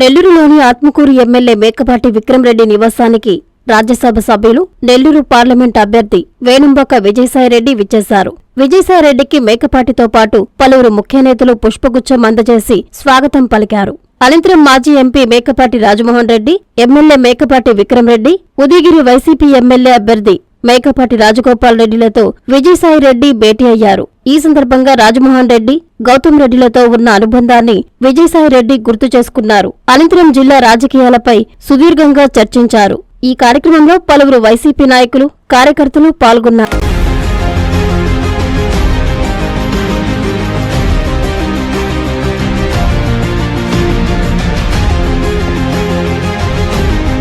నెల్లూరులోని ఆత్మకూరు ఎమ్మెల్యే మేకపాటి విక్రమరెడ్డి నివాసానికి రాజ్యసభ సభ్యులు నెల్లూరు పార్లమెంట్ అభ్యర్థి వేణుంబక విజయసాయిరెడ్డి విచ్చేశారు. విజయసాయిరెడ్డికి మేకపాటితో పాటు పలువురు ముఖ్య నేతలు పుష్పగుచ్చం అందజేసి స్వాగతం పలికారు. అనంతరం మాజీ MP Mekapati Rajamohan Reddy MLA Mekapati Vikram Reddy Udayagiri YCP MLA అభ్యర్థి మేకపాటి రాజగోపాల్ రెడ్డిలతో విజయసాయిరెడ్డి భేటీ అయ్యారు. ఈ సందర్భంగా రాజమోహన్ రెడ్డి గౌతమ్ రెడ్డిలతో ఉన్న అనుబంధాన్ని విజయసాయిరెడ్డి గుర్తు చేసుకున్నారు. అనంతరం జిల్లా రాజకీయాలపై సుదీర్ఘంగా చర్చించారు. ఈ కార్యక్రమంలో పలువురు వైసీపీ నాయకులు కార్యకర్తలు పాల్గొన్నారు.